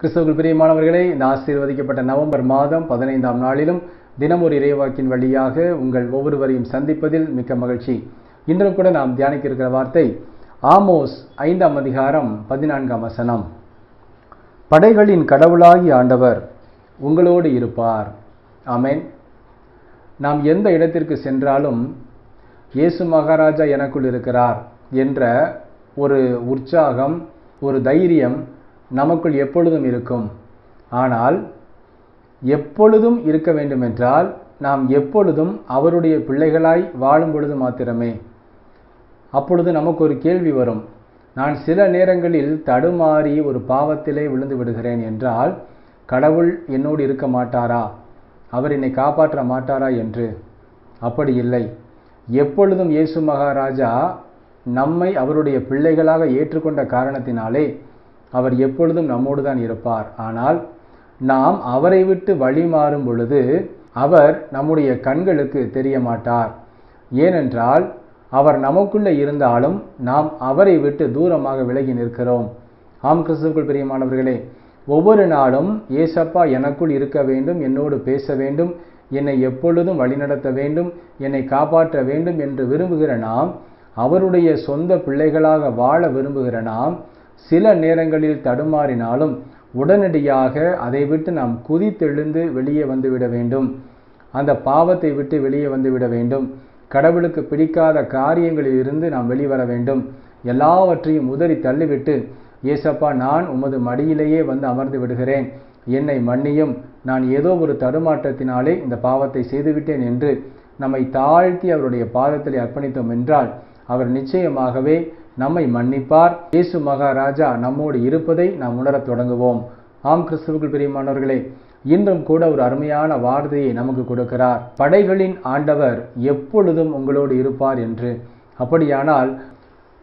கிறிஸ்தவர்கள் பிரியமானவர்களே இந்த ஆசீர்வதிக்கப்பட்ட நவம்பர் மாதம் பதினைந்தாம் நாளிலும் தினமொரு ஒரு இறைவாக்கின் வழியாக உங்கள் ஒவ்வொருவரையும் சந்திப்பதில் மிக்க மகிழ்ச்சி. இன்றும் கூட நாம் தியானிக்க இருக்கிற வார்த்தை ஆமோஸ் ஐந்தாம் அதிகாரம் பதினான்காம் வசனம். படைகளின் கடவுளாகி ஆண்டவர் உங்களோடு இருப்பார். ஆமேன். நாம் எந்த இடத்திற்கு சென்றாலும் இயேசு மகாராஜா எனக்குள் இருக்கிறார் என்ற ஒரு உற்சாகம் ஒரு தைரியம் நமக்குள் எப்பொழுதும் இருக்கும். ஆனால் எப்பொழுதும் இருக்க வேண்டுமென்றால் நாம் எப்பொழுதும் அவருடைய பிள்ளைகளாய் வாழும் பொழுது மாத்திரமே. அப்பொழுது நமக்கு ஒரு கேள்வி வரும். நான் சில நேரங்களில் தடுமாறி ஒரு பாவத்திலே விழுந்து விடுகிறேன் என்றால் கடவுள் என்னோடு இருக்க மாட்டாரா? அவர் என்னை காப்பாற்ற மாட்டாரா என்று? அப்படி இல்லை. எப்பொழுதும் இயேசு மகாராஜா நம்மை அவருடைய பிள்ளைகளாக ஏற்றுக்கொண்ட காரணத்தினாலே அவர் எப்பொழுதும் நம்மோடு தான் இருப்பார். ஆனால் நாம் அவரை விட்டு வழி மாறும் பொழுது அவர் நம்முடைய கண்களுக்கு தெரிய மாட்டார். ஏனென்றால் அவர் நமக்குள்ளே இருந்தாலும் நாம் அவரை விட்டு தூரமாக விலகி நிற்கிறோம். ஆம் கிறிஸ்துக்குள் பிரியமானவர்களே ஒவ்வொரு நாளும் ஏசப்பா எனக்குள் இருக்க வேண்டும் என்னோடு பேச வேண்டும் என்னை எப்பொழுதும் வழிநடத்த வேண்டும் என்னை காப்பாற்ற வேண்டும் என்று விரும்புகிற நாம் அவருடைய சொந்த பிள்ளைகளாக வாழ விரும்புகிற நாம் சில நேரங்களில் தடுமாறினாலும் உடனடியாக அதை விட்டு நாம் குதித்தெழுந்து வெளியே வந்துவிட வேண்டும். அந்த பாவத்தை விட்டு வெளியே வந்துவிட வேண்டும். கடவுளுக்கு பிடிக்காத காரியங்களில் இருந்து நாம் வெளிவர வேண்டும். எல்லாவற்றையும் உதறி தள்ளிவிட்டு ஏசப்பா நான் உமது மடியிலேயே வந்து அமர்ந்து விடுகிறேன். என்னை மன்னியும். நான் ஏதோ ஒரு தடுமாற்றத்தினாலே இந்த பாவத்தை செய்துவிட்டேன் என்று நம்மை தாழ்த்தி அவருடைய பாதத்தில் அர்ப்பணித்தோம் என்றால் அவர் நிச்சயமாகவே நம்மை மன்னிப்பார். இயேசு மகாராஜா நம்மோடு இருப்பதை நாம் உணரத் தொடங்குவோம். ஆம் கிறிஸ்துவுக்குள் பிரியமானவர்களே இன்றும் கூட ஒரு அருமையான வார்த்தையை நமக்கு கொடுக்கிறார். படைகளின் ஆண்டவர் எப்பொழுதும் உங்களோடு இருப்பார் என்று. அப்படியானால்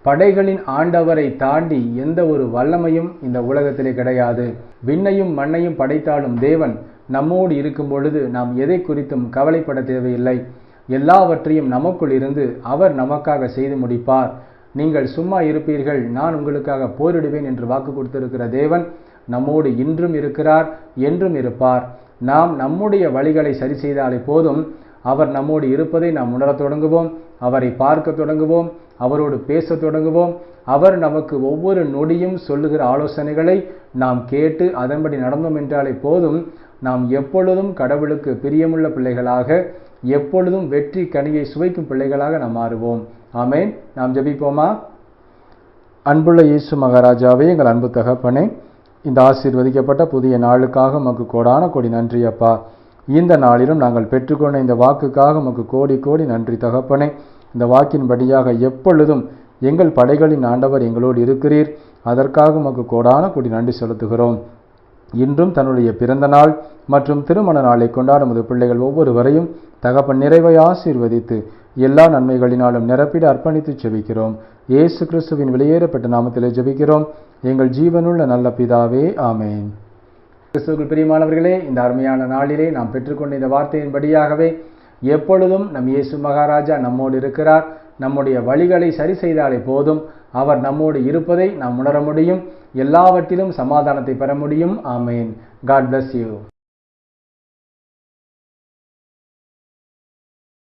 படைகளின் ஆண்டவரை தாண்டி எந்த ஒரு வல்லமையும் இந்த உலகத்திலே கிடையாது. விண்ணையும் மண்ணையும் படைத்தாலும் தேவன் நம்மோடு இருக்கும் பொழுது நாம் எதை குறித்தும் கவலைப்பட தேவையில்லை. எல்லாவற்றையும் நமக்குள் இருந்து அவர் நமக்காக செய்து முடிப்பார். நீங்கள் சும்மா இருப்பீர்கள் நான் உங்களுக்காக போரிடுவேன் என்று வாக்கு கொடுத்திருக்கிற தேவன் நம்மோடு இன்றும் இருக்கிறார் என்றும் இருப்பார். நாம் நம்முடைய வழிகளை சரி செய்தாலே போதும். அவர் நம்மோடு இருப்பதை நாம் உணரத் தொடங்குவோம் அவரை பார்க்க தொடங்குவோம் அவரோடு பேச தொடங்குவோம். அவர் நமக்கு ஒவ்வொரு நொடியும் சொல்லுகிற ஆலோசனைகளை நாம் கேட்டு அதன்படி நடந்தோம் என்றாலே போதும். நாம் எப்பொழுதும் கடவுளுக்கு பிரியமுள்ள பிள்ளைகளாக எப்பொழுதும் வெற்றி கனியை சுவைக்கும் பிள்ளைகளாக நாம் மாறுவோம். ஆமேன். நாம் ஜபிப்போமா? அன்புள்ள இயேசு மகாராஜாவே எங்கள் அன்பு தகப்பனே இந்த ஆசீர்வதிக்கப்பட்ட புதிய நாளுக்காக உமக்கு கோடான கோடி நன்றி அப்பா. இந்த நாளிலும் நாங்கள் பெற்றுக்கொண்ட இந்த வாக்குக்காக உமக்கு கோடி கோடி நன்றி தகப்பனே. இந்த வாக்கின்படியாக எப்பொழுதும் எங்கள் படைகளின் ஆண்டவர் எங்களோடு இருக்கிறீர். அதற்காக உமக்கு கோடான கோடி நன்றி செலுத்துகிறோம். இன்றும் தன்னுடைய பிறந்த நாள் மற்றும் திருமண நாளை கொண்டாடும் முது பிள்ளைகள் ஒவ்வொருவரையும் தகப்பன் நிறைவை ஆசீர்வதித்து எல்லா நன்மைகளினாலும் நிரப்பிட அர்ப்பணித்து ஜெபிக்கிறோம் இயேசு கிறிஸ்துவின் வெளியேறப்பட்ட நாமத்திலே ஜெபிக்கிறோம். எங்கள் ஜீவனுள்ள நல்ல பிதாவே ஆமேன். கிறிஸ்துவுக்குள் பிரியமானவர்களே இந்த அருமையான நாளிலே நாம் பெற்றுக்கொண்ட இந்த வார்த்தையின்படியாகவே எப்பொழுதும் நம் இயேசு மகாராஜா நம்மோடு இருக்கிறார். நம்முடைய வழிகளை சரி செய்தாலே போதும். அவர் நம்மோடு இருப்பதை நாம் உணர முடியும். எல்லாவற்றிலும் சமாதானத்தை பெற முடியும். ஆமேன். God bless you